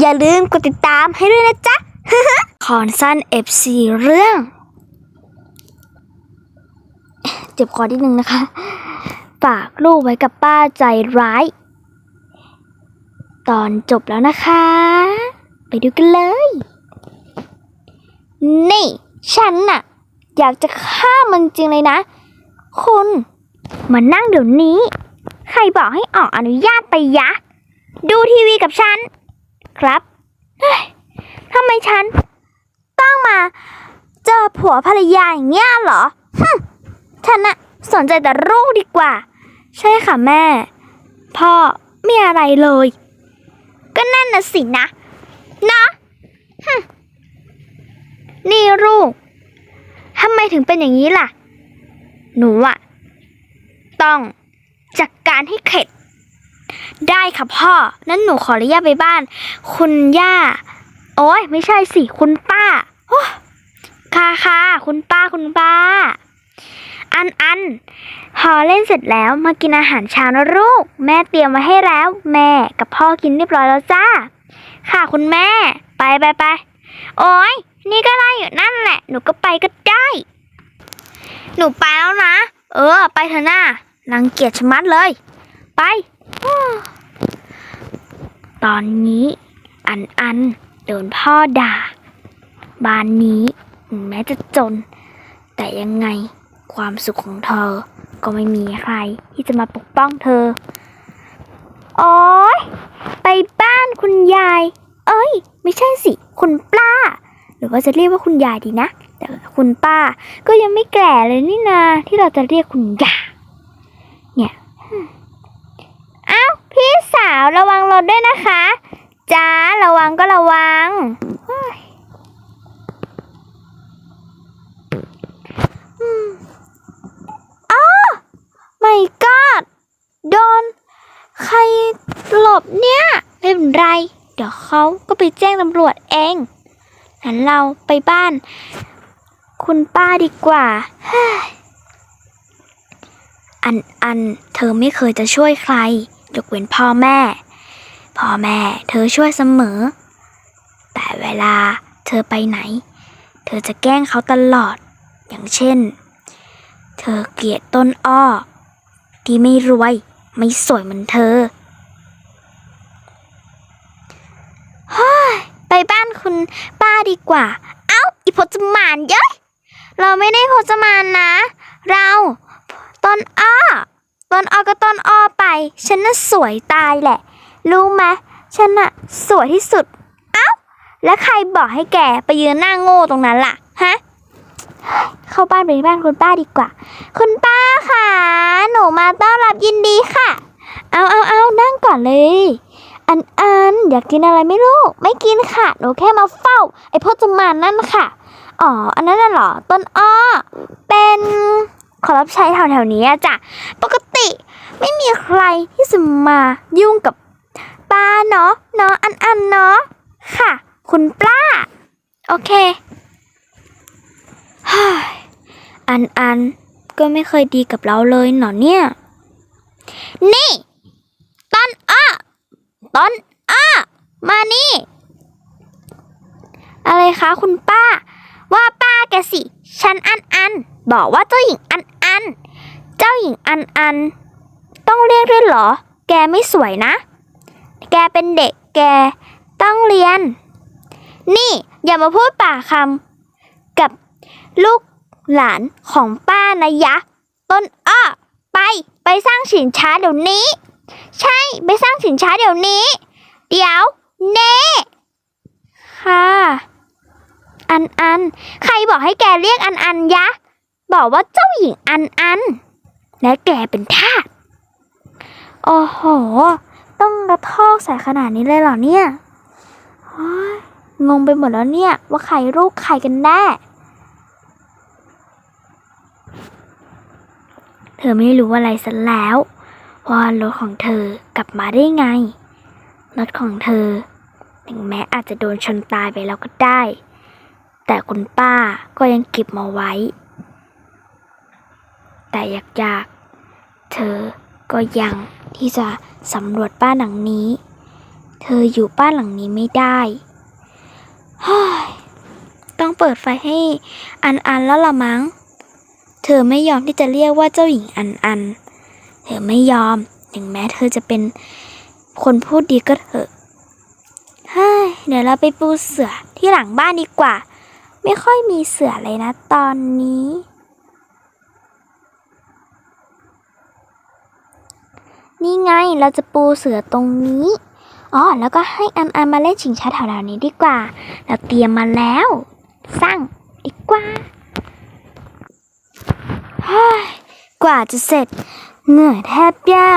อย่าลืมกดติดตามให้ด้วยนะจ๊ะคอนสั้น FC เรื่อง เจ็บคอนิดนึงนะคะ ฝากลูกไว้กับป้าใจร้าย ตอนจบแล้วนะคะ ไปดูกันเลย นี่ ฉันน่ะ อยากจะฆ่ามันจริงเลยนะ คุณ มานั่งเดี๋ยวนี้ ใครบอกให้ออกอนุญาตไปยะ ดูทีวีกับฉัน ครับเฮ้ยทำไมฉันต้องมาเจอผัวภรรยาอย่างเงี้ยเหรอฮึฉันน่ะสนใจแต่ลูกดีกว่า ใช่ค่ะแม่ พ่อไม่อะไรเลย ก็นั่นน่ะสินะ นะฮึนี่ลูกทำไมถึงเป็นอย่างนี้ล่ะ หนูอะต้องจัดกการให้เข็ด ได้ค่ะพ่อ นั้นหนูขออนุญาตไปบ้าน คุณย่า โอ้ยไม่ใช่สิ คุณป้าค่ะค่ะคุณป้าคุณป้า อันอันพอเล่นเสร็จแล้วมากินอาหารเช้านะลูก แม่เตรียมมาให้แล้ว แม่กับพ่อกินเรียบร้อยแล้วจ้า ค่ะคุณแม่ ไปไปไป โอ้ยนี่ก็ได้อยู่นั่นแหละ หนูก็ไปก็ได้ หนูไปแล้วนะ เออ ไปเถอะนะรังเกียจชะมัดเลย ไป ตอนนี้ อันอันโดนพ่อด่า บ้านนี้แม้จะจน แต่ยังไงความสุขของเธอ ก็ไม่มีใครที่จะมาปกป้องเธอ โอ๊ยไปบ้านคุณยาย เอ้ย ไม่ใช่สิ คุณป้า หรือว่าจะเรียกว่าคุณยายดีนะ แต่คุณป้าก็ยังไม่แก่เลยนี่นา ที่เราจะเรียกคุณยายเนี่ย สาวระวังรถด้วยนะคะจ้าระวังก็ระวัง อ้าไม่กอดโดน ใครหลบเนี่ย ไม่เป็นไร เดี๋ยวเขาก็ไปแจ้งตำรวจเองงั้นเราไปบ้าน คุณป้าดีกว่า อันอันเธอไม่เคยจะช่วยใคร ยกเว้นพ่อแม่ พ่อแม่เธอช่วยเสมอ แต่เวลาเธอไปไหน เธอจะแกล้งเขาตลอด อย่างเช่น เธอเกลียดต้นอ้อ ที่ไม่รวยไม่สวยเหมือนเธอฮ้ยไปบ้านคุณป้าดีกว่า เอ้า อีพจมานเย้ย เราไม่ได้พจมานนะ เราต้นอ้อ ต้นอ้อก็ต้นอ้อไป ฉันน่ะสวยตายแหละ รู้ไหมฉันน่ะสวยที่สุด เอ้า แล้วใครบอกให้แกไปยืนหน้าโง่ตรงนั้นล่ะ ฮะ เข้าบ้านไปบ้านคุณป้าดีกว่า คุณป้าค่ะ หนูมาต้อนรับยินดีค่ะ เอาเอาเอานั่งก่อนเลย อันอันอยากกินอะไรไม่รู้ ไม่กินค่ะ หนูแค่มาเฝ้า ไอ้พวกจมานนั่นค่ะ อ๋อ อันนั้นน่ะเหรอ ต้นอ้อ เป็น ขอรับใช้แถวๆนี้จ้ะปกติไม่มีใครที่จะมายุ่งกับป้าเนาะเนาะอันอันเนาะค่ะ คุณป้า โอเคอันอันก็ไม่เคยดีกับเราเลยเนาะเนี่ย นี่ต้นอ้อต้นอ้อมานี่ อะไรคะคุณป้า ว่าป้าแกสิ ฉันอันอัน บอกว่าเจ้าหญิงอันอัน เจ้าหญิงอันอัน ต้องเรียกด้วยเหรอ แกไม่สวยนะ แกเป็นเด็กแกต้องเรียน นี่อย่ามาพูดป่าคำกับลูกหลานของป้านะยะ ต้นอ้อไปไปสร้างสินช้าเดี๋ยวนี้ ใช่ไปสร้างสินช้าเดี๋ยวนี้ เดี๋ยวเน่ค่ะ อันอัน ใครบอกให้แกเรียกอันอันยะ บอกว่าเจ้าหญิงอันอัน และแกเป็นทาสโอ้โห ต้องกระทอกใส่ขนาดนี้เลยเหรอเนี่ยงงไปหมดแล้วเนี่ย ว่าใครลูกใครกันแน่ เธอไม่รู้อะไรซะแล้วว่ารถของเธอกลับมาได้ไง รถของเธอ ถึงแม้อาจจะโดนชนตายไปแล้วก็ได้ แต่คุณป้าก็ยังเก็บมาไว้ แต่อยากๆ เธอก็ยังที่จะสำรวจบ้านหลังนี้ เธออยู่บ้านหลังนี้ไม่ได้ฮ้ยต้องเปิดไฟให้อันอันแล้วละมั้ง เธอไม่ยอมที่จะเรียกว่าเจ้าหญิงอันอัน เธอไม่ยอม ถึงแม้เธอจะเป็นคนพูดดีก็เถอะเฮ้ยเดี๋ยวเราไปปูเสือที่หลังบ้านดีกว่า ไม่ค่อยมีเสือเลยนะตอนนี้ นี่ไงเราจะปูเสือตรงนี้อ๋อแล้วก็ให้อันอันมาเล่นชิงช้าแถวๆนี้ดีกว่า เราเตรียมมาแล้ว สร้างดีกว่าฮ้ยกว่าจะเสร็จ เหนื่อยแทบแย่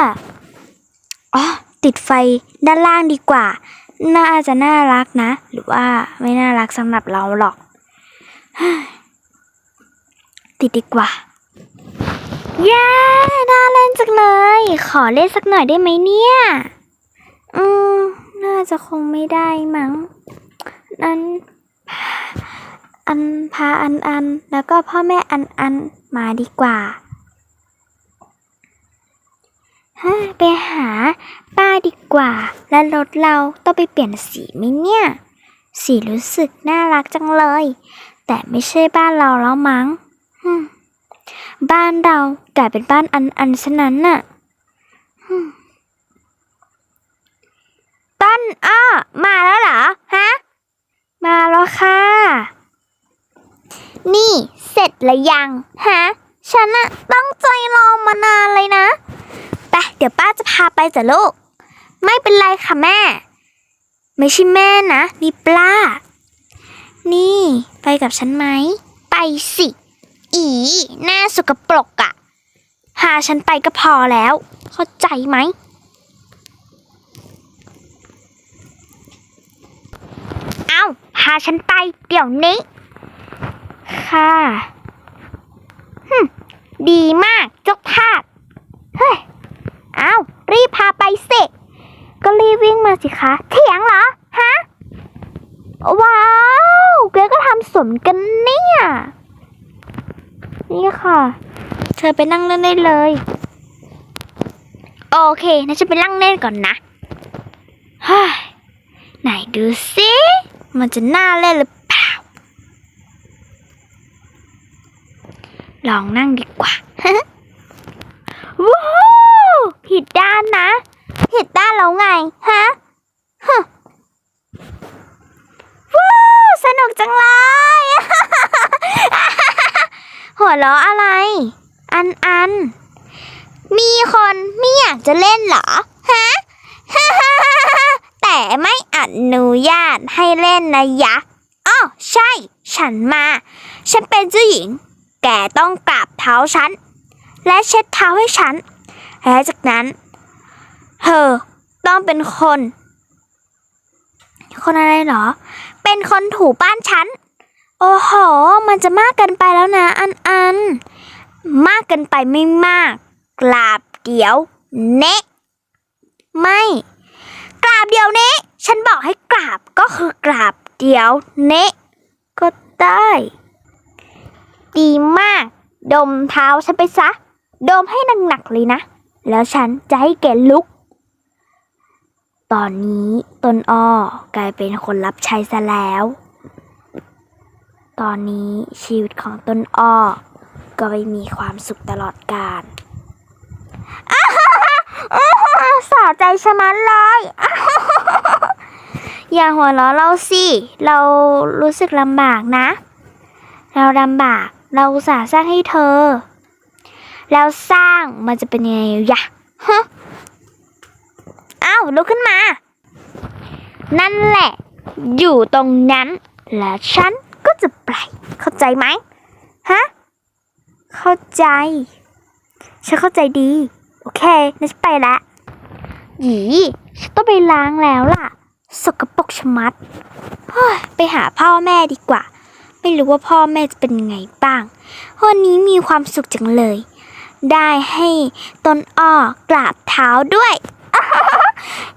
อ๋อติดไฟด้านล่างดีกว่า น่าจะน่ารักนะ หรือว่าไม่น่ารักสำหรับเราหรอก ติดดีกว่า เย้ น่าเล่นจังเลย ขอเล่นสักหน่อยได้ไหมเนี่ย อืม น่าจะคงไม่ได้มั้ง นั้น อันพาอันอัน แล้วก็พ่อแม่อันอันมาดีกว่าฮะไปหาป้าดีกว่า แล้วรถเราต้องไปเปลี่ยนสีไหมเนี่ย สีรู้สึกน่ารักจังเลย แต่ไม่ใช่บ้านเราแล้วมั้งฮึม บ้านเรากลายเป็นบ้านอันอันซะนั้นน่ะต้นอ้อมาแล้วเหรอฮะมาแล้วค่ะ นี่เสร็จแล้วยังฮะฉันอะตั้งใจรอมานานเลยนะไปเดี๋ยวป้าจะพาไปจ้ะลูก ไม่เป็นไรค่ะแม่ ไม่ใช่แม่นะนี่ปลานี่ ไปกับฉันไหม ไปสิ อีหน้าสกปรกอะพาฉันไปก็พอแล้ว เข้าใจไหม เอาพาฉันไปเดี๋ยวนี้ ค่ะหึดีมากจ้าทาสเฮ้ย เอารีบพาไปสิ ก็รีบวิ่งมาสิคะเถียงเหรอ ฮะ ว้าวแกก็ทำสมกันเนี่ย นี่ค่ะ เธอไปนั่งเล่นได้เลย โอเคนะฉันไปนั่งเล่นก่อนนะฮ้ยไหนดูสิมันจะน่าเล่นหรือเปล่า ลองนั่งดีกว่าว้าวผิดด้านนะผิดด้านแล้วไงฮะฮึว้าวสนุกจังเลย หัวเราะอะไร อันอัน มีคนไม่อยากจะเล่นเหรอ ฮะ แต่ไม่อนุญาตให้เล่นนะยะอ้อใช่ ฉันมา ฉันเป็นเจ้าหญิง แกต้องกราบเท้าฉัน และเช็ดเท้าให้ฉัน และจากนั้น เธอต้องเป็นคน คนอะไรเหรอ เป็นคนถูบ้านฉัน โอ้โห มันจะมากเกินไปแล้วนะอันอัน มากเกินไปไม่มาก กราบเดี๋ยวเนะไม่ กราบเดี๋ยวเนะฉันบอกให้กราบก็คือกราบเดี๋ยวเนะก็ได้ ดีมาก ดมเท้าฉันไปซะ ดมให้หนักๆเลยนะ แล้วฉันจะให้แกลุก ตอนนี้ตนอ้อกลายเป็นคนรับใช้ซะแล้ว ตอนนี้ชีวิตของต้นอ้อ ก็ไม่มีความสุขตลอดกาลสาใจชะมัดเลยอย่าหัวเราะเราสิ เรารู้สึกลำบากนะ เราลำบาก เราสาสร้างให้เธอ แล้วสร้างมันจะเป็นยังไงยะฮะอ้าวลุกขึ้นมา นั่นแหละ อยู่ตรงนั้นและฉัน ก็จะไป เข้าใจไหมฮะ เข้าใจ ฉันเข้าใจดี โอเคนั่นฉันไปละหยีฉันต้องไปล้างแล้วล่ะ สกปรกชะมัดเฮ้ยไปหาพ่อแม่ดีกว่า ไม่รู้ว่าพ่อแม่จะเป็นไงบ้าง วันนี้มีความสุขจังเลย ได้ให้ต้นอ้อกราบเท้าด้วย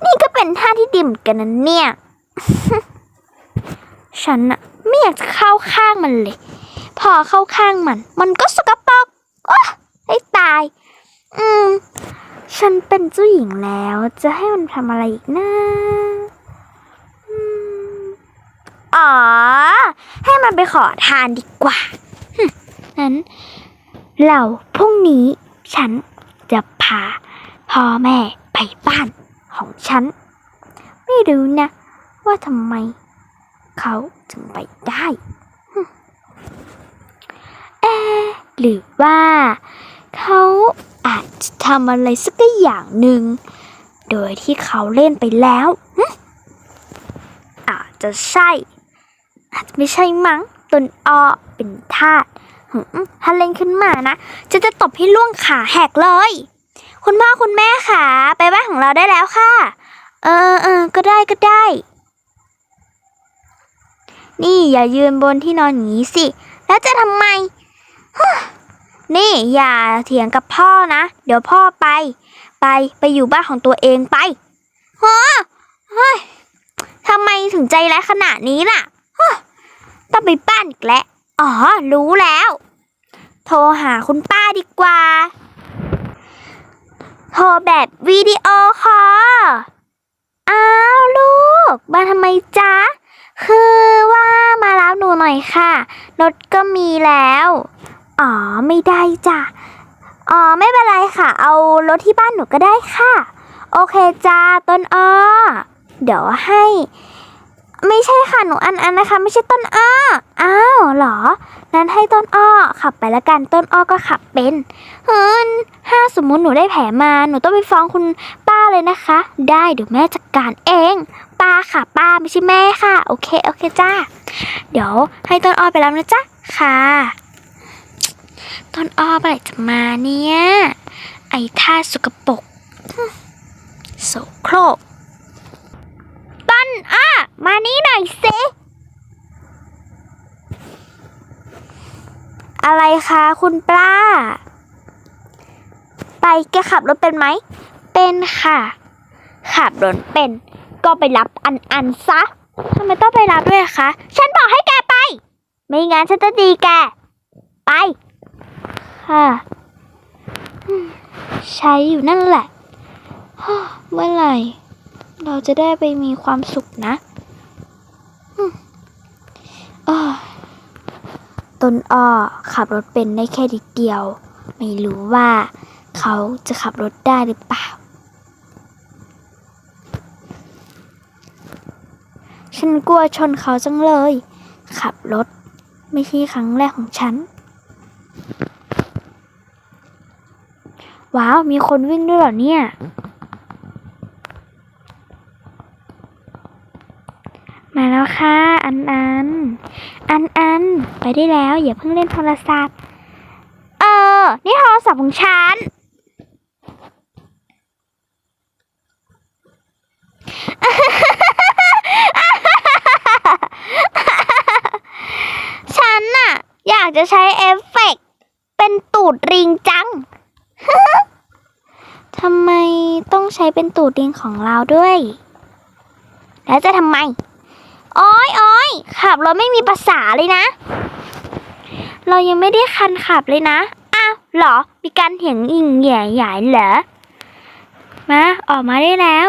นี่ก็เป็นท่าที่ดีเหมือนกันนะเนี่ย ฉันอะ ไม่อยากจะเข้าข้างมันเลย พอเข้าข้างมัน มันก็สกปรกอ๊ะให้ตาย อืม ฉันเป็นเจ้าหญิงแล้ว จะให้มันทำอะไรอีกนะอ๋อ ให้มันไปขอทานดีกว่านั้นเราพรุ่งนี้ฉันจะพาพ่อแม่ไปบ้านของฉัน ไม่รู้นะ ว่าทำไม เขาถึงไปได้หึเอะหรือว่า เขาอาจจะทำอะไรสักอย่างหนึ่ง โดยที่เขาเล่นไปแล้วหึอาจจะใช่ อาจจะไม่ใช่มั้งตนออเป็นทาสหึถ้าเล่นขึ้นมานะจะจะตบให้ล่วงขาแหกเลย คุณพ่อคุณแม่ค่ะ ไปบ้านของเราได้แล้วค่ะ เออเออก็ได้ก็ได้ นี่อย่ายืนบนที่นอนอย่างนี้สิ แล้วจะทำไม นี่อย่าเถียงกับพ่อนะ เดี๋ยวพ่อไป ไปไปอยู่บ้านของตัวเองไปฮะเฮ้ยทำไมถึงใจร้ายขนาดนี้ล่ะฮะต้องไปบ้านอีกแล้วอ๋อ รู้แล้ว โทรหาคุณป้าดีกว่า โทรแบบวิดีโอคอลอ้าวลูก มาทำไมจ๊ะ คือว่ามารับหนูหน่อยค่ะ รถก็มีแล้ว อ๋อไม่ได้จ้ะ อ๋อไม่เป็นไรค่ะ เอารถที่บ้านหนูก็ได้ค่ะ โอเคจ้าต้นอ้อ เดี๋ยวให้ ไม่ใช่ค่ะหนูอันอันนะคะ ไม่ใช่ต้นอ้อ อ้าวเหรอ นั้นให้ต้นอ้อขับไปละกันต้นอ้อก็ขับเป็นเฮ้ยถ้าสมมุติหนูได้แผลมาหนูต้องไปฟ้องคุณป้าเลยนะคะ ได้เดี๋ยวแม่จัดการเอง ป้าค่ะ ป้าไม่ใช่แม่ค่ะ โอเคโอเคจ้า เดี๋ยวให้ต้นอ้อไปแล้วนะจ๊ะค่ะต้นอ้อเมื่อไหร่จะมาเนี่ยไอ้ท่าสกปรกโสโครกต้นอ้อมานี่หน่อยสิอะไรคะคุณป้า ไปแกขับรถเป็นไหม เป็นค่ะ ขับรถเป็น ก็ไปรับอันอันซะทำไมต้องไปรับด้วยอะคะ ฉันบอกให้แกไป ไม่งั้นฉันจะดีแก ไป ค่ะใช้อยู่นั่นแหละ เมื่อไหร่ เราจะได้ไปมีความสุขนะอ้อต้นอ้อขับรถเป็นได้แค่ดิดเดียว ไม่รู้ว่าเขาจะขับรถได้หรือเปล่า ฉันกลัวชนเขาจังเลย ขับรถ ไม่ใช่ครั้งแรกของฉัน ว้าว มีคนวิ่งด้วยเหรอเนี่ย มาแล้วค่ะ อันอัน อันอัน ไปได้แล้ว อย่าเพิ่งเล่นโทรศัพท์ เออ นี่โทรศัพท์ของฉัน ฉันน่ะ อยากจะใช้เอฟเฟกต์เป็นตูดริงจัง ทำไมต้องใช้เป็นตูดริงของเราด้วย แล้วจะทำไม อ้อยอ้อยขับรถไม่มีภาษาเลยนะ เรายังไม่ได้คันขับเลยนะ อ้าวหรอ มีการเถียงอิงแหย่ใหญ่เหรอ มา ออกมาได้แล้ว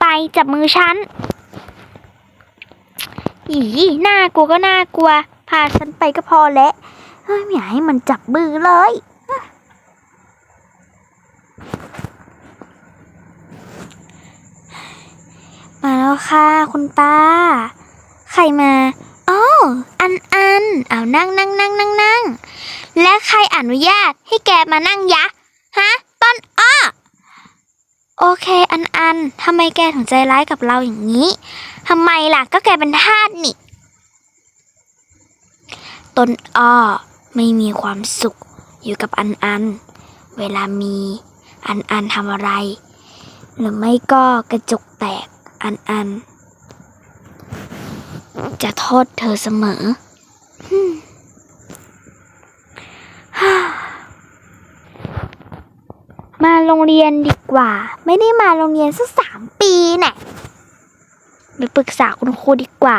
ไปจับมือฉันอีน่ากลัวก็น่ากลัว พาฉันไปก็พอแล้วเฮ้ยไม่อยากให้มันจับมือเลยมาแล้วค่ะคุณป้า ใครมาอ๋ออันอันเอานั่งนั่งนั่งนั่งนั่งและใครอนุญาตให้แกมานั่งยะ ฮะ ต้นอ้อ โอเค อันอันทำไมแกถึงใจร้ายกับเราอย่างนี้ทำไมล่ะ ก็แกเป็นทาสนี่ ต้นอ้อไม่มีความสุขอยู่กับอันอัน เวลามีอันอันทำอะไร หรือไม่ก็กระจกแตกอันอัน จะโทษเธอเสมอมาโรงเรียนดีกว่า ไม่ได้มาโรงเรียนสักสามปีแน่ะไปปรึกษาคุณครูดีกว่า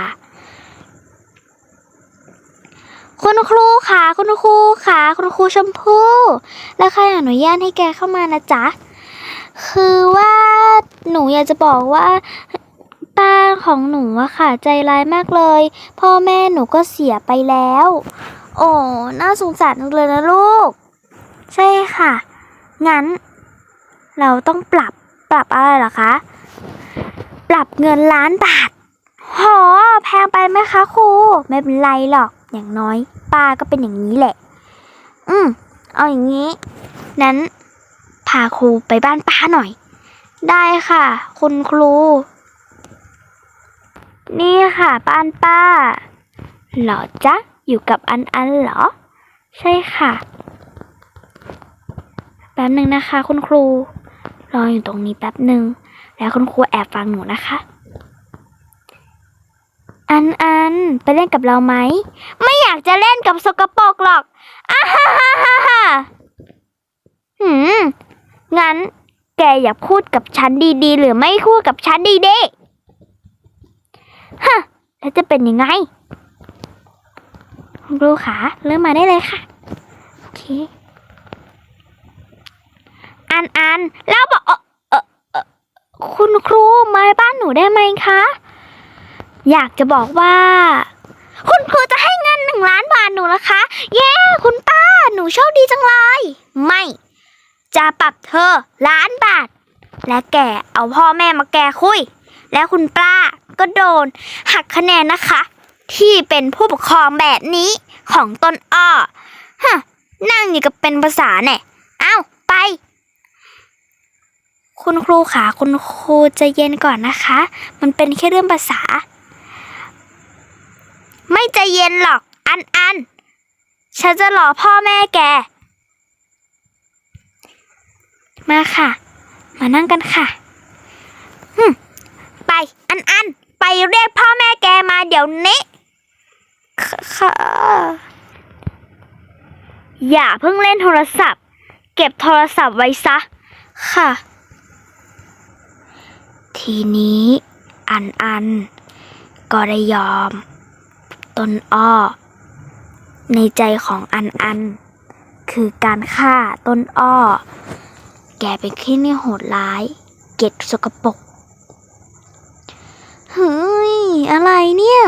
คุณครูค่ะ คุณครูค่ะ คุณครูชมพู่แล้วใครอนุญาตให้แกเข้ามานะจ๊ะ คือว่าหนูอยากจะบอกว่าป้าของหนูอะค่ะ ใจร้ายมากเลย พ่อแม่หนูก็เสียไปแล้ว โอ้น่าสงสารจังเลยนะลูก ใช่ค่ะ งั้น เราต้องปรับปรับอะไรหรอคะ ปรับเงินล้านบาท โหแพงไปไหมคะครู ไม่เป็นไรหรอก อย่างน้อยป้าก็เป็นอย่างนี้แหละ อืม เอาอย่างนี้ นั้นพาครูไปบ้านป้าหน่อย ได้ค่ะ คุณครู นี่ค่ะบ้านป้าเหรอจ๊ะ อยู่กับอันอันเหรอ ใช่ค่ะ แป๊บหนึ่งนะคะ คุณครู รออยู่ตรงนี้แป๊บหนึ่ง แล้วคุณครูแอบฟังหนูนะคะ อันอันไปเล่นกับเราไหม ไม่อยากจะเล่นกับสกปรกหรอกอ้าฮ่าฮ่าฮ่าฮ่าหืม งั้น แกอยากพูดกับฉันดีๆ หรือไม่พูดกับฉันดีๆฮะแล้วจะเป็นยังไงครูขาเริ่มมาได้เลยค่ะ โอเค อันอันแล้วบอกเออเออคุณครูมาบ้านหนูได้ไหมคะ อยากจะบอกว่า คุณครูจะให้เงินหนึ่งล้านบาทหนูนะคะ เย้ คุณป้า หนูโชคดีจังเลย ไม่ จะปรับเธอล้านบาท และแกเอาพ่อแม่มาแกคุย และคุณป้าก็โดน หักคะแนนนะคะ ที่เป็นผู้ปกครองแบบนี้ของต้นอ้อฮะนั่งอยู่กับเป็นภาษาเนี่ยเอ้าไป คุณครูขาคุณครูจะเย็นก่อนนะคะ มันเป็นแค่เรื่องภาษา ไม่ใจเย็นหรอก อันอัน ฉันจะหลอพ่อแม่แก มาค่ะ มานั่งกันค่ะหึไป อันอัน ไปเรียกพ่อแม่แกมาเดี๋ยวนี้ค่ะอย่าเพิ่งเล่นโทรศัพท์ เก็บโทรศัพท์ไว้ซะ ค่ะ ทีนี้อันอันก็ได้ยอม ต้นอ้อ ในใจของอันอัน คือการฆ่าต้นอ้อ แกเป็นขี้นี่โหดร้าย เก็ดสกปรกเฮ้ย อะไรเนี่ย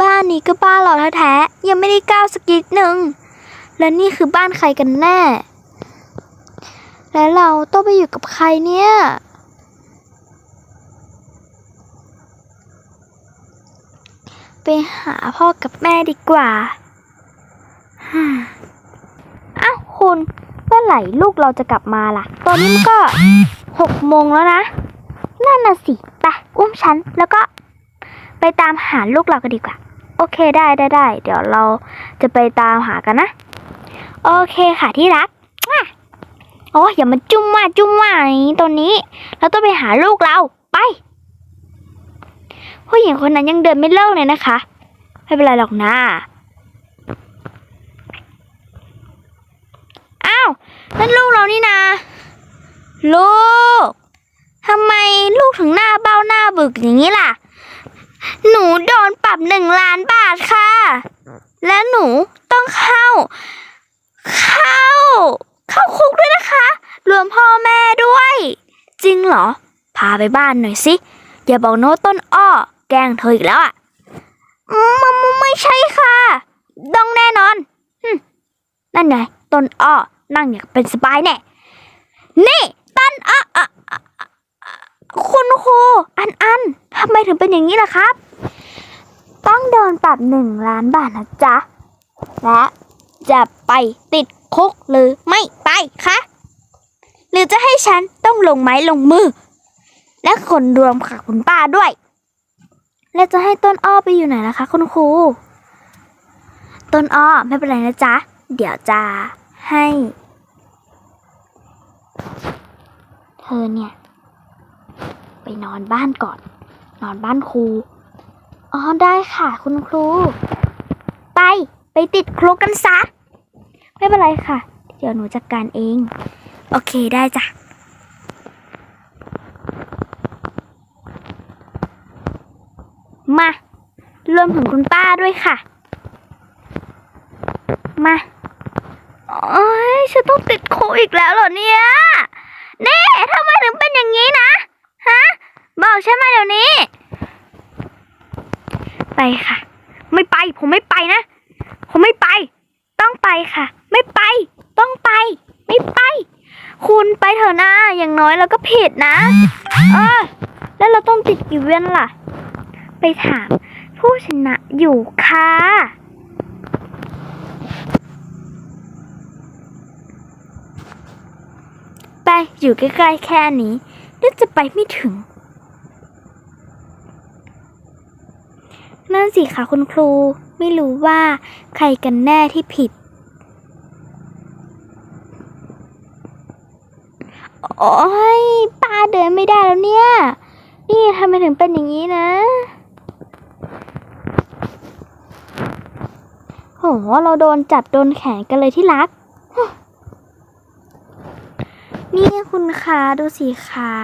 บ้านนี้ก็บ้านเราแท้ๆยังไม่ได้ก้าวสกิดหนึ่ง แล้วนี่คือบ้านใครกันแน่ แล้วเราต้องไปอยู่กับใครเนี่ย ไป หาพ่อกับแม่ดีกว่าฮ่าอ้าวคุณเมื่อไหร่ลูกเราจะกลับมาล่ะ ตอนนี้ก็หกโมงแล้วนะ นั่นน่ะสิ ไป อุ้มฉัน แล้วก็ ไปตามหาลูกเรากันดีกว่า โอเคได้ได้ได้ เดี๋ยวเราจะไปตามหากันนะ โอเคค่ะที่รักว้าโอ้อย่ามาจุ้มว่าจุ้มว่าอย่างนี้ตอนนี้ เราต้องไปหาลูกเรา ไป ผู้หญิงคนนั้นยังเดินไม่เลิกเลยนะคะ ไม่เป็นไรหรอกนะอ้าวนั่นลูกเรานี่นาลูกทำไมลูกถึงหน้าเบ้าหน้าบึกอย่างนี้ล่ะ หนูโดนปรับหนึ่งล้านบาทค่ะ และหนูต้องเข้า เข้า เข้าคุกด้วยนะคะ รวมพ่อแม่ด้วย จริงเหรอ พาไปบ้านหน่อยสิ อย่าบอกโน้ต้นอ้อ แกล้งเธออีกแล้วอะมันไม่ใช่ค่ะต้องแน่นอนนั่นไงต้นอ้อนั่งอยางเป็นสบายแน่นี่ต้นอ้อคุณครูอันอันทำไมถึงเป็นอย่างนี้ล่ะครับ ต้องโดนปรับหนึ่งล้านบาทนะจ๊ะ และจะไปติดคุกหรือไม่ไปคะหรือจะให้ฉันต้องลงไม้ลงมือ และคนรวมค่ะคุณป้าด้วย แล้วจะให้ต้นอ้อไปอยู่ไหนล่ะคะ คุณครู ต้นอ้อไม่เป็นไรนะจ๊ะ เดี๋ยวจะให้ เธอเนี่ย ไปนอนบ้านก่อน นอนบ้านครู อ๋อได้ค่ะ คุณครู ไปไปติดครุกกันซะ ไม่เป็นไรค่ะ เดี๋ยวหนูจัดการเอง โอเคได้จ้ะ มา ร วมถึงคุณป้าด้วยค่ะ มาโอ้ยฉันต้องติดคุกอีกแล้วเหรอเนี่ยนี่ทำไมถึงเป็นอย่างนี้นะ ฮะ บอกฉันมาเดี๋ยวนี้ ไปค่ะ ไม่ไป ผมไม่ไปนะ ผมไม่ไป ต้องไปค่ะ ไม่ไป ต้องไป ไม่ไป คุณไปเถอะนะอย่างน้อยเราก็ผิดนะ เออ แล้วเราต้องติดกี่เว้นล่ะ ไปถาม ผู้ชนะอยู่ค่ะ ไปอยู่ใกล้ๆแค่นี้นึกจะไปไม่ถึง นั่นสิค่ะคุณครูไม่รู้ว่าใครกันแน่ที่ผิด โอ้ยป้าเดินไม่ได้แล้วเนี่ย นี่ทำไมถึงเป็นอย่างนี้นะ โหเราโดนจับโดนแขนกันเลยที่รัก นี่คุณคะดูสิคะ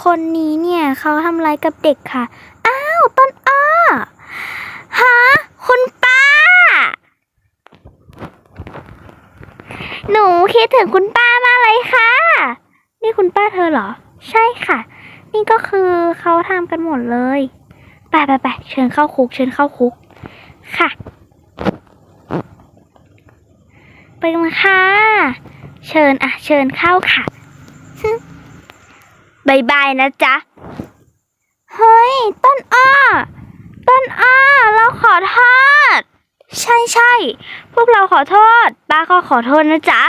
คนนี้เนี่ยเขาทำอะไรกับเด็กค่ะ อ้าวต้นอ้อฮะคุณป้า หนูคิดถึงคุณป้ามากเลยค่ะ นี่คุณป้าเธอเหรอ ใช่ค่ะ นี่ก็คือเขาทำกันหมดเลย ไปไปไปเชิญเข้าคุก เชิญเข้าคุกค่ะ ไปกันค่ะ เชิญอะ เชิญเข้าค่ะบายบายนะจ๊ะ เฮ้ย ต้นอ้อ ต้นอ้อ เราขอโทษ ใช่ใช่ พวกเราขอโทษ ป้าก็ขอโทษนะจ๊ะ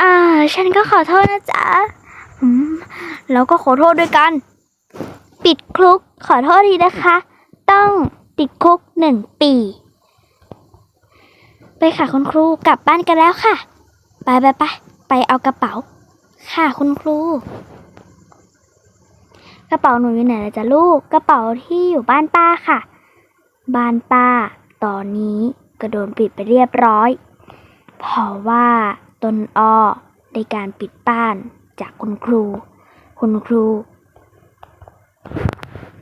อ่าฉันก็ขอโทษนะจ๊ะอืมเราก็ขอโทษด้วยกัน ปิดคุกขอโทษทีนะคะ ต้องติดคุกหนึ่งปี ไปค่ะคุณครูกลับบ้านกันแล้วค่ะ ไปไปไปไปเอากระเป๋า ค่ะคุณครู กระเป๋าหนูอยู่ไหนล่ะจ๊ะลูก กระเป๋าที่อยู่บ้านป้าค่ะ บ้านป้า ตอนนี้ก็โดนปิดไปเรียบร้อย เพราะว่าต้นอ้อได้การปิดบ้านจากคุณครู คุณครู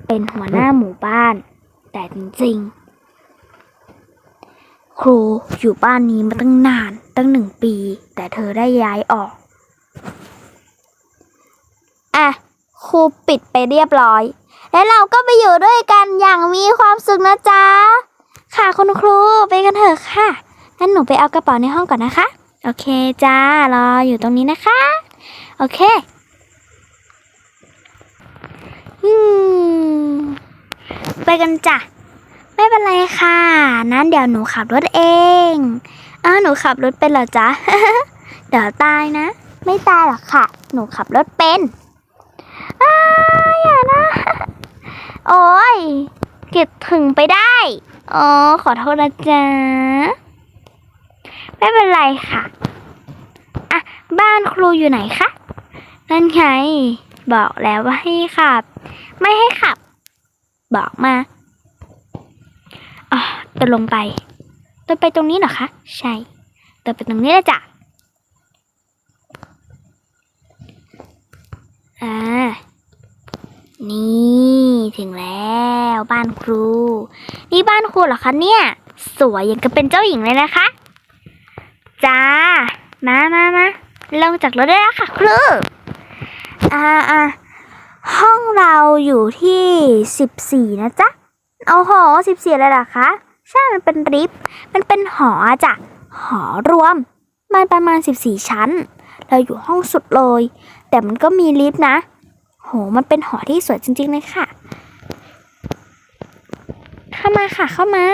เป็นหัวหน้าหมู่บ้าน แต่จริงๆ ครูอยู่บ้านนี้มาตั้งนานตั้งหนึ่งปี แต่เธอได้ย้ายออก อะ ครูปิดไปเรียบร้อย แล้วเราก็ไปอยู่ด้วยกันอย่างมีความสุขนะจ๊ะ ค่ะคุณครูไปกันเถอะค่ะ งั้นหนูไปเอากระเป๋าในห้องก่อนนะคะ โอเคจ้ารออยู่ตรงนี้นะคะ โอเค อืม ไปกันจ้ะ ไม่เป็นไรค่ะนั้นเดี๋ยวหนูขับรถเองอ้าวหนูขับรถเป็นเหรอจ๊ะ เดี๋ยวตายนะ ไม่ตายหรอกค่ะ หนูขับรถเป็นอ้าอย่านะ โอ้ยเก็บถึงไปได้ อ๋อ ขอโทษนะจ๊ะ ไม่เป็นไรค่ะ อะ บ้านครูอยู่ไหนคะ นั่นไง บอกแล้วว่าให้ขับ ไม่ให้ขับ บอกมา อ๋อจะลงไปเดินไปตรงนี้เหรอคะ ใช่เดินไปตรงนี้แหละจ้ะอ่านี่ถึงแล้วบ้านครู นี่บ้านครูเหรอคะเนี่ย สวยยังกับเป็นเจ้าหญิงเลยนะคะจ้ามามามาลงจากรถได้แล้วค่ะครูอ่าอ่าห้องเราอยู่ที่สิบสี่นะจ๊ะ โอ้โหสิบสี่เลยเหรอคะ ใช่ มันเป็นริฟมันเป็นหอจ้ะ หอรวม มันประมาณสิบสี่ชั้น เราอยู่ห้องสุดเลย แต่มันก็มีลิฟต์นะ โห มันเป็นหอที่สวยจริงๆเลยค่ะ เข้ามาค่ะ เข้ามา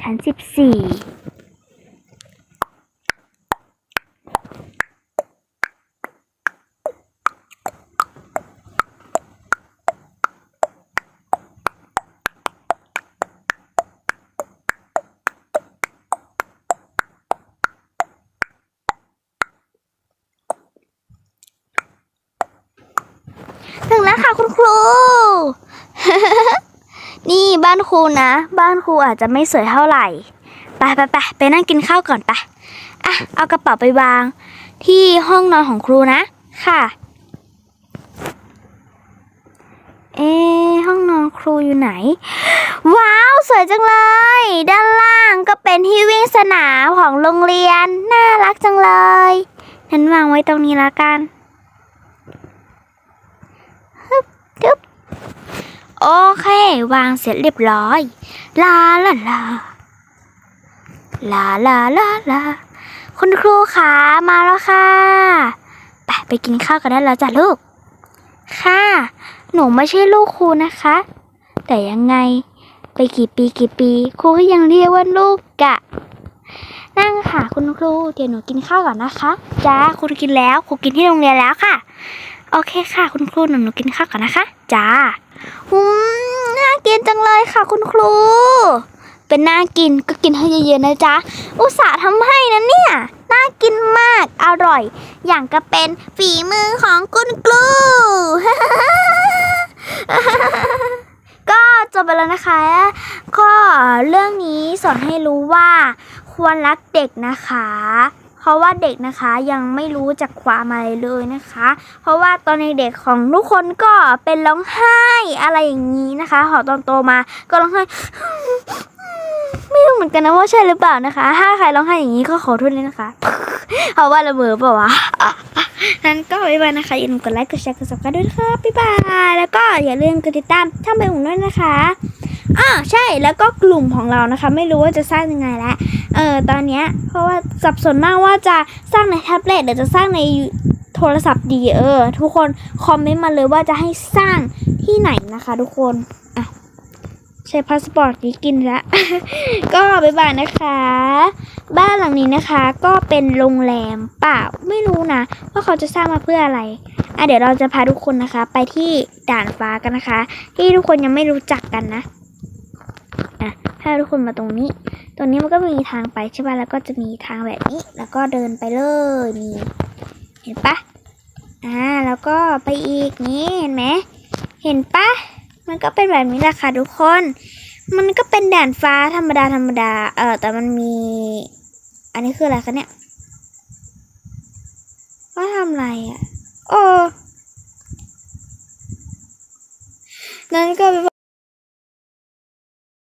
ชั้นสิบสี่ ถึงแล้วค่ะคุณครู นี่ บ้านครูนะ บ้านครูอาจจะไม่สวยเท่าไหร่ ไปไปไปไปนั่งกินข้าวก่อนไปอะเอากระเป๋าไปวาง ที่ห้องนอนของครูนะ ค่ะ เอะห้องนอนครูอยู่ไหน ว้าวสวยจังเลย ด้านล่างก็เป็นที่วิ่งสนามของโรงเรียน น่ารักจังเลยงั้นวางไว้ตรงนี้ละกัน จึ๊บ โอเค วางเสร็จเรียบร้อย ลาลาลา ลาลาลาลา คุณครูขามาแล้วค่ะ ไปไปกินข้าวกันได้แล้วจ้ะลูก ค่ะ หนูไม่ใช่ลูกครูนะคะ แต่ยังไงไปกี่ปีกี่ปี ครูก็ยังเรียกว่าลูกกะ นั่งค่ะคุณครู เดี๋ยวหนูกินข้าวก่อนนะคะจ้าคุณกินแล้วครูกินที่โรงเรียนแล้วค่ะ โอเคค่ะ คุณครูหนูหนูกินข้าวก่อนนะคะจ้า อืมน่ากินจังเลยค่ะคุณครู เป็นน่ากินก็กินให้เยอะๆนะจ๊ะ อุตส่าห์ทำให้นะเนี่ย น่ากินมาก อร่อย อย่างก็เป็นฝีมือของคุณครู ก็จบไปแล้วนะคะ ก็เรื่องนี้สอนให้รู้ว่าควรรักเด็กนะคะ เพราะว่าเด็กนะคะยังไม่รู้จักความอะไรเลยนะคะ เพราะว่าตอนในเด็กของทุกคนก็เป็นร้องไห้อะไรอย่างนี้นะคะพอตอนโตมาก็ร้องไห้ไม่รู้เหมือนกันนะว่าใช่หรือเปล่านะคะ ถ้าใครร้องไห้อย่างนี้ก็ขอโทษด้วยนะคะ เพราะว่าระเบิดเปล่าวะนั้นก็บ๊ายบายนะคะอย่าลืมกดไลค์กดแชร์กด subscribe ด้วยนะคะบ๊ายบายแล้วก็อย่าลืมกดติดตามช่องใบหุ่นด้วยนะคะ อ่าใช่แล้วก็กลุ่มของเรานะคะ ไม่รู้ว่าจะสร้างยังไงแล้วเออตอนเนี้ยเพราะว่าสับสนมากว่าจะสร้างในแท็บเล็ตหรือจะสร้างในโทรศัพท์ดีเออ ทุกคนคอมเมนต์มาเลยว่าจะให้สร้างที่ไหนนะคะ ทุกคนอะใช้พาสปอร์ตนี้กินละ ก็บ๊ายบายนะคะ บ้านหลังนี้นะคะ ก็เป็นโรงแรมเปล่าไม่รู้นะว่าเขาจะสร้างมาเพื่ออะไรอะเดี๋ยวเราจะพาทุกคนนะคะ ไปที่ด่านฟ้ากันนะคะ ที่ทุกคนยังไม่รู้จักกันนะ อะพาทุกคนมาตรงนี้ ตรงนี้มันก็มีทางไปใช่ป่ะแล้วก็จะมีทางแบบนี้ แล้วก็เดินไปเลยนี่เห็นปะอ่าแล้วก็ไปอีกนี่เห็นไหมเห็นปะมันก็เป็นแบบนี้แหละค่ะทุกคน มันก็เป็นด่านฟ้าธรรมดาธรรมดา เออแต่มันมี อันนี้คืออะไรคะเนี่ยว่าทำอะไรอะโอ้นั้นก็ไป